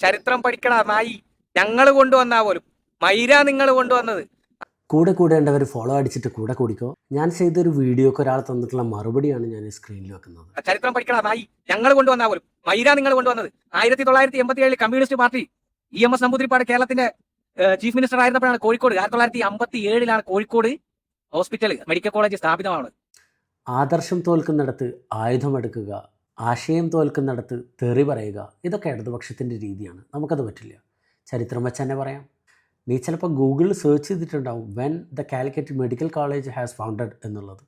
ചരിത്രം പഠിക്കണ നായി ഞങ്ങൾ കൊണ്ടുവന്നാ പോലും. മൈര നിങ്ങൾ കൊണ്ടുവന്നത്. കൂടെ കൂടേണ്ടവർ ഫോളോ അടിച്ചിട്ട് കൂടെ കൂടിക്കോ. ഞാൻ ചെയ്തൊരു വീഡിയോക്ക് ഒരാൾ തന്നിട്ടുള്ള മറുപടിയാണ് ഞാൻ ഈ സ്ക്രീനിൽ വെക്കുന്നത്. ചരിത്രം പഠിക്കണ നായി ഞങ്ങൾ കൊണ്ടുവന്നാ പോലും. മൈര നിങ്ങൾ കൊണ്ടുവന്നത്. ആയിരത്തി തൊള്ളായിരത്തി എൺപത്തി ഏഴിൽ communist party E M S Namboodiripad കേരളത്തിന്റെ ചീഫ് മിനിസ്റ്റർ ആയിരുന്നപ്പോഴാണ് കോഴിക്കോട് ആയിരത്തി തൊള്ളായിരത്തി അമ്പത്തി ഏഴിലാണ് കോഴിക്കോട് ഹോസ്പിറ്റൽ മെഡിക്കൽ കോളേജ് സ്ഥാപിതമാണ് ആദർശം തോൽക്കുന്നിടത്ത് ആയുധമെടുക്കുക ആശയം തോൽക്കുന്നിടത്ത് തെറി പറയുക ഇതൊക്കെ ഇടതുപക്ഷത്തിന്റെ രീതിയാണ്. നമുക്കത് പറ്റില്ല. ചരിത്രം വെച്ച് തന്നെ പറയാം. നീ ചിലപ്പോൾ ഗൂഗിളിൽ സെർച്ച് ചെയ്തിട്ടുണ്ടാവും when the Calicut medical college has founded എന്നുള്ളത്.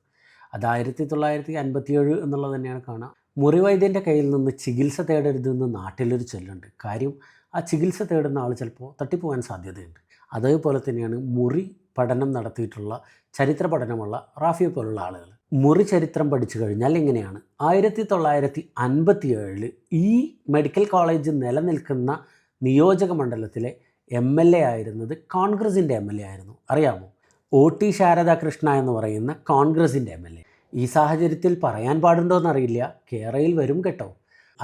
അത് ആയിരത്തി തൊള്ളായിരത്തി അൻപത്തിയേഴ് എന്നുള്ളത് തന്നെയാണ് കാണാം. മുറിവൈദ്യന്റെ കയ്യിൽ നിന്ന് ചികിത്സ തേടരുതെന്ന് നാട്ടിലൊരു ചൊല്ലുണ്ട്. കാര്യം ആ ചികിത്സ തേടുന്ന ആൾ ചിലപ്പോൾ തട്ടിപ്പോകാൻ സാധ്യതയുണ്ട്. അതേപോലെ തന്നെയാണ് മുറി പഠനം നടത്തിയിട്ടുള്ള ചരിത്ര പഠനമുള്ള റാഫിയെ പോലുള്ള ആളുകൾ. മുറി ചരിത്രം പഠിച്ചു കഴിഞ്ഞാൽ എങ്ങനെയാണ്? ആയിരത്തി തൊള്ളായിരത്തി അൻപത്തി ഏഴിൽ ഈ മെഡിക്കൽ കോളേജ് നിലനിൽക്കുന്ന നിയോജക മണ്ഡലത്തിലെ എം എൽ എ ആയിരുന്നത് കോൺഗ്രസിന്റെ എം എൽ എ ആയിരുന്നു. അറിയാമോ? ഒ ടി ശാരദാകൃഷ്ണ എന്ന് പറയുന്ന കോൺഗ്രസിന്റെ എം എൽ എ. ഈ സാഹചര്യത്തിൽ പറയാൻ പാടുണ്ടോ എന്നറിയില്ല കേരളയിൽ വരും കേട്ടോ.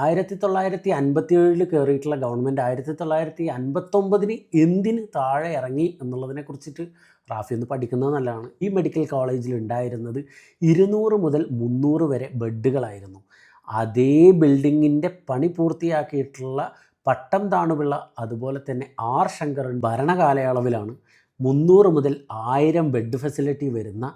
ആയിരത്തി തൊള്ളായിരത്തി അൻപത്തി ഏഴിൽ കയറിയിട്ടുള്ള ഗവൺമെന്റ് ആയിരത്തി തൊള്ളായിരത്തി അൻപത്തൊമ്പതിന് എന്തിന് താഴെ ഇറങ്ങി എന്നുള്ളതിനെ കുറിച്ചിട്ട് റാഫി ഒന്ന് പഠിക്കുന്നത് നല്ലതാണ്. ഈ മെഡിക്കൽ കോളേജിൽ ഉണ്ടായിരുന്നത് ഇരുന്നൂറ് മുതൽ മുന്നൂറ് വരെ ബെഡുകളായിരുന്നു. അതേ ബിൽഡിങ്ങിന്റെ പണി പൂർത്തിയാക്കിയിട്ടുള്ള പട്ടം താണുപിള്ള അതുപോലെ തന്നെ ആർ ശങ്കരൻ ഭരണകാലയളവിലാണ് മുന്നൂറ് മുതൽ ആയിരം ബെഡ് ഫെസിലിറ്റി വരുന്ന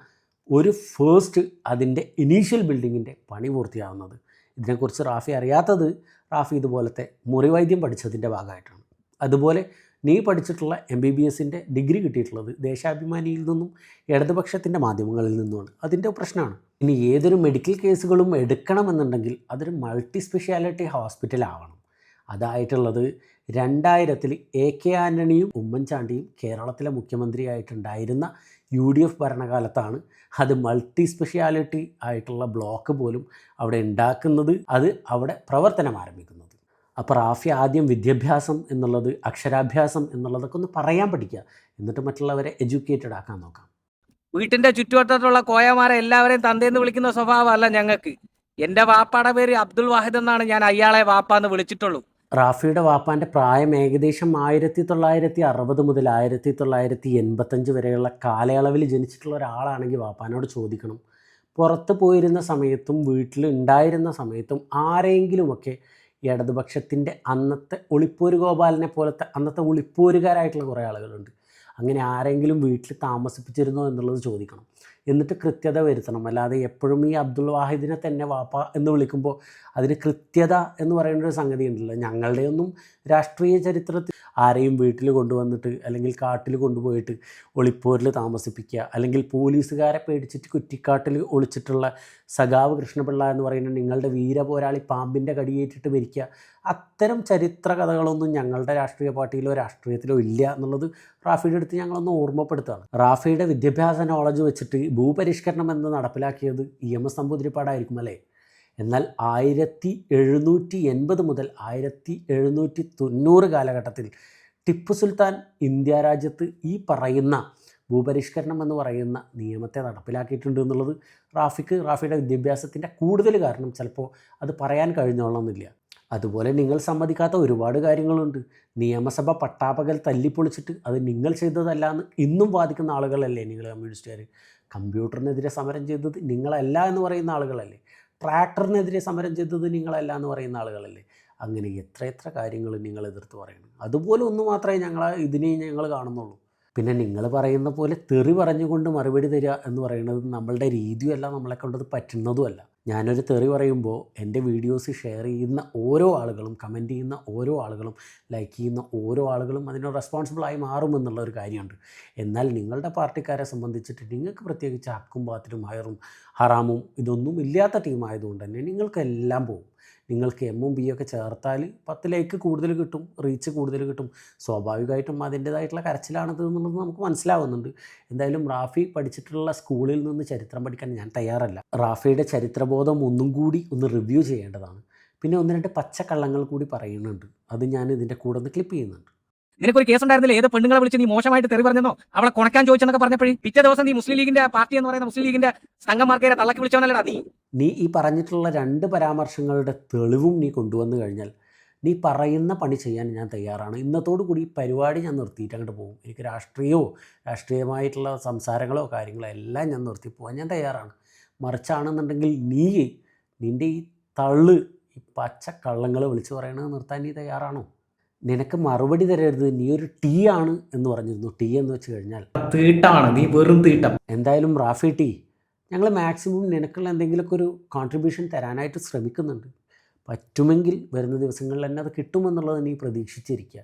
ഒരു ഫേസ്റ്റ് അതിന്റെ ഇനീഷ്യൽ ബിൽഡിങ്ങിന്റെ പണി പൂർത്തിയാവുന്നത്. ഇതിനെക്കുറിച്ച് റാഫി അറിയാത്തത് റാഫി ഇതുപോലത്തെ മുറിവൈദ്യം പഠിച്ചതിന്റെ ഭാഗമായിട്ടാണ്. അതുപോലെ നീ പഠിച്ചിട്ടുള്ള എം ബി ബി എസിന്റെ ഡിഗ്രി കിട്ടിയിട്ടുള്ളത് ദേശാഭിമാനിയിൽ നിന്നും ഇടതുപക്ഷത്തിന്റെ മാധ്യമങ്ങളിൽ നിന്നുമാണ്. അതിന്റെ പ്രശ്നമാണ്. ഇനി ഏതൊരു മെഡിക്കൽ കേസുകളും എടുക്കണമെന്നുണ്ടെങ്കിൽ അതൊരു മൾട്ടി സ്പെഷ്യാലിറ്റി ഹോസ്പിറ്റൽ ആവണം അതായിട്ടുള്ളത് രണ്ടായിരത്തിൽ എ കെ ആന്റണിയും ഉമ്മൻചാണ്ടിയും കേരളത്തിലെ മുഖ്യമന്ത്രിയായിട്ടുണ്ടായിരുന്ന യു ഡി എഫ് ഭരണകാലത്താണ് അത് മൾട്ടി സ്പെഷ്യാലിറ്റി ആയിട്ടുള്ള ബ്ലോക്ക് പോലും അവിടെ ഉണ്ടാക്കുന്നത് അത് അവിടെ പ്രവർത്തനം ആരംഭിക്കുന്നത്. അപ്പോൾ റാഫി ആദ്യം വിദ്യാഭ്യാസം എന്നുള്ളത് അക്ഷരാഭ്യാസം എന്നുള്ളതൊക്കെ ഒന്ന് പറയാൻ പഠിക്കുക. എന്നിട്ട് മറ്റുള്ളവരെ എഡ്യൂക്കേറ്റഡ് ആക്കാൻ നോക്കാം. വീട്ടിന്റെ ചുറ്റുവട്ടത്തുള്ള കോയമാരെ എല്ലാവരെയും തന്തേന്ന് വിളിക്കുന്ന സ്വഭാവമല്ല ഞങ്ങൾക്ക്. എന്റെ വാപ്പയുടെ പേര് അബ്ദുൾ വാഹിദ് എന്നാണ് ഞാൻ അയാളെ വാപ്പ എന്ന് വിളിച്ചിട്ടുള്ളൂ. റാഫിയുടെ വാപ്പാന്റെ പ്രായം ഏകദേശം ആയിരത്തി തൊള്ളായിരത്തി അറുപത് മുതൽ ആയിരത്തി തൊള്ളായിരത്തി എൺപത്തഞ്ച് വരെയുള്ള കാലയളവിൽ ജനിച്ചിട്ടുള്ള ഒരാളാണെങ്കിൽ വാപ്പാനോട് ചോദിക്കണം. പുറത്ത് പോയിരുന്ന സമയത്തും വീട്ടിൽ ഉണ്ടായിരുന്ന സമയത്തും ആരെങ്കിലുമൊക്കെ ഇടതുപക്ഷത്തിന്റെ അന്നത്തെ ഒളിപ്പോര് ഗോപാലിനെ പോലത്തെ അന്നത്തെ ഒളിപ്പോരുകാരായിട്ടുള്ള കുറേ ആളുകളുണ്ട്. അങ്ങനെ ആരെങ്കിലും വീട്ടിൽ താമസിപ്പിച്ചിരുന്നോ എന്നുള്ളത് ചോദിക്കണം. എന്നിട്ട് കൃത്യത വരുത്തണം. അല്ലാതെ എപ്പോഴും ഈ അബ്ദുൾ വാഹിദിനെ തന്നെ വാപ്പ എന്ന് വിളിക്കുമ്പോൾ അതിന് കൃത്യത എന്ന് പറയുന്ന ഒരു സംഗതി ഉണ്ടല്ലോ ഞങ്ങളുടെയൊന്നും രാഷ്ട്രീയ ചരിത്രത്തിൽ ആരെയും വീട്ടിൽ കൊണ്ടുവന്നിട്ട് അല്ലെങ്കിൽ കാട്ടിൽ കൊണ്ടുപോയിട്ട് ഒളിപ്പോരിൽ താമസിപ്പിക്കുക. അല്ലെങ്കിൽ പോലീസുകാരെ പേടിച്ചിട്ട് കുറ്റിക്കാട്ടിൽ ഒളിച്ചിട്ടുള്ള സഖാവ് കൃഷ്ണപിള്ള എന്ന് പറയുന്ന നിങ്ങളുടെ വീരപോരാളി പാമ്പിന്റെ കടിയേറ്റിട്ട് മരിക്കുക. അത്തരം ചരിത്ര കഥകളൊന്നും ഞങ്ങളുടെ രാഷ്ട്രീയ പാർട്ടിയിലോ രാഷ്ട്രീയത്തിലോ ഇല്ല എന്നുള്ളത് റാഫിയുടെ അടുത്ത് ഞങ്ങളൊന്ന് ഓർമ്മപ്പെടുത്തുകയാണ്. റാഫിയുടെ വിദ്യാഭ്യാസ നോളജ് വെച്ചിട്ട് ഭൂപരിഷ്കരണം എന്ന് നടപ്പിലാക്കിയത് ഇ എം എസ് നമ്പൂതിരിപ്പാടായിരിക്കും അല്ലേ? എന്നാൽ ആയിരത്തി എഴുന്നൂറ്റി എൺപത് മുതൽ ആയിരത്തി എഴുന്നൂറ്റി തൊണ്ണൂറ് കാലഘട്ടത്തിൽ ടിപ്പു സുൽത്താൻ ഇന്ത്യ രാജ്യത്ത് ഈ പറയുന്ന ഭൂപരിഷ്കരണം എന്ന് പറയുന്ന നിയമത്തെ നടപ്പിലാക്കിയിട്ടുണ്ട് എന്നുള്ളത് റാഫിക്ക് റാഫിയുടെ വിദ്യാഭ്യാസത്തിന്റെ കൂടുതൽ കാരണം ചിലപ്പോൾ അത് പറയാൻ കഴിഞ്ഞോളണമെന്നില്ല. അതുപോലെ നിങ്ങൾ സമ്മതിക്കാത്ത ഒരുപാട് കാര്യങ്ങളുണ്ട്. നിയമസഭ പട്ടാപകൽ തല്ലിപ്പൊളിച്ചിട്ട് അത് നിങ്ങൾ ചെയ്തതല്ല എന്ന് ഇന്നും വാദിക്കുന്ന ആളുകളല്ലേ നിങ്ങൾ കമ്മ്യൂണിസ്റ്റുകാർ കമ്പ്യൂട്ടറിനെതിരെ സമരം ചെയ്തത് നിങ്ങളല്ല എന്ന് പറയുന്ന ആളുകളല്ലേ? ട്രാക്ടറിനെതിരെ സമരം ചെയ്തത് നിങ്ങളല്ല എന്ന് പറയുന്ന ആളുകളല്ലേ? അങ്ങനെ എത്ര എത്ര കാര്യങ്ങൾ നിങ്ങൾ എതിർത്ത് പറയണം. അതുപോലെ ഒന്ന് മാത്രമേ ഞങ്ങൾ ഇതിനെ ഞങ്ങൾ കാണുന്നുള്ളൂ. പിന്നെ നിങ്ങൾ പറയുന്ന പോലെ തെറി പറഞ്ഞുകൊണ്ട് മറുപടി തരിക എന്ന് പറയുന്നത് നമ്മളുടെ രീതിയല്ല നമ്മളെ കൊണ്ടത് പറ്റുന്നതുമല്ല. ഞാനൊരു തെറി പറയുമ്പോൾ എന്റെ വീഡിയോസ് ഷെയർ ചെയ്യുന്ന ഓരോ ആളുകളും കമന്റ് ചെയ്യുന്ന ഓരോ ആളുകളും ലൈക്ക് ചെയ്യുന്ന ഓരോ ആളുകളും അതിന് റെസ്പോൺസിബിളായി മാറുമെന്നുള്ള ഒരു കാര്യമുണ്ട്. എന്നാൽ നിങ്ങളുടെ പാർട്ടിക്കാരെ സംബന്ധിച്ചിട്ട് നിങ്ങൾക്ക് പ്രത്യേകിച്ച് ഹക്കും ബാത്തിലും ഹയറും ഹറാമും ഇതൊന്നും ഇല്ലാത്ത ടീമായതുകൊണ്ട് തന്നെ നിങ്ങൾക്കെല്ലാം പോകും. നിങ്ങൾക്ക് എമ്മും ബി ഒക്കെ ചേർത്താൽ പത്ത് ലൈക്ക് കൂടുതൽ കിട്ടും റീച്ച് കൂടുതൽ കിട്ടും. സ്വാഭാവികമായിട്ടും അതിന്റേതായിട്ടുള്ള കരച്ചിലാണത് എന്നുള്ളത് നമുക്ക് മനസ്സിലാവുന്നുണ്ട്. എന്തായാലും റാഫി പഠിച്ചിട്ടുള്ള സ്കൂളിൽ നിന്ന് ചരിത്രം പഠിക്കാൻ ഞാൻ തയ്യാറല്ല. റാഫിയുടെ ചരിത്രബോധം ഒന്നും കൂടി ഒന്ന് റിവ്യൂ ചെയ്യേണ്ടതാണ്. പിന്നെ ഒന്ന് രണ്ട് പച്ചക്കള്ളങ്ങൾ കൂടി പറയുന്നുണ്ട്. അത് ഞാൻ ഇതിന്റെ കൂടെ ഒന്ന് ക്ലിപ്പ് ചെയ്യുന്നുണ്ട്. നിനക്കൊരു കേസ് ഉണ്ടായിരുന്നില്ല? ഏത് പെണ്ണുങ്ങളെ വിളിച്ച് നീ മോശമായിട്ട് തെറി പറഞ്ഞോ അവളെ കൊണക്കാൻ ചോദിച്ചെന്നൊക്കെ പറഞ്ഞപ്പോഴും പിറ്റേ ദിവസം നീ മുസ്ലിം ലീഗിന്റെ പാർട്ടി എന്ന് പറയുന്ന മുസ്ലിം ലീഗിന്റെ സംഘമാർക്കേരെ തള്ളക്കി വിളിച്ചവനല്ലടാ നീ. നീ ഈ പറഞ്ഞിട്ടുള്ള രണ്ട് പരാമർശങ്ങളുടെ തെളിവും നീ കൊണ്ടുവന്നു കഴിഞ്ഞാൽ നീ പറയുന്ന പണി ചെയ്യാൻ ഞാൻ തയ്യാറാണ്. ഇന്നത്തോടു കൂടി ഈ പരിപാടി ഞാൻ നിർത്തിയിട്ട് അങ്ങോട്ട് പോകും. എനിക്ക് രാഷ്ട്രീയമോ രാഷ്ട്രീയമായിട്ടുള്ള സംസാരങ്ങളോ കാര്യങ്ങളോ എല്ലാം ഞാൻ നിർത്തി പോകാൻ ഞാൻ തയ്യാറാണ്. മറിച്ചാണെന്നുണ്ടെങ്കിൽ നീ നിന്റെ ഈ തള്ള് ഈ പച്ച കള്ളങ്ങൾ വിളിച്ചു പറയണത് നിർത്താൻ നീ തയ്യാറാണോ? നിനക്ക് മറുപടി തരരുത് നീ ഒരു ടീ ആണ് എന്ന് പറഞ്ഞിരുന്നു. ടീ എന്ന് വെച്ച് കഴിഞ്ഞാൽ തീട്ടാണ് നീ വെറും തീട്ടം. എന്തായാലും റാഫി ടീ ഞങ്ങൾ മാക്സിമം നിനക്കുള്ള എന്തെങ്കിലുമൊക്കെ ഒരു കോൺട്രിബ്യൂഷൻ തരാനായിട്ട് ശ്രമിക്കുന്നുണ്ട്. പറ്റുമെങ്കിൽ വരുന്ന ദിവസങ്ങളിൽ തന്നെ അത് കിട്ടുമെന്നുള്ളത് നീ പ്രതീക്ഷിച്ചിരിക്കുക.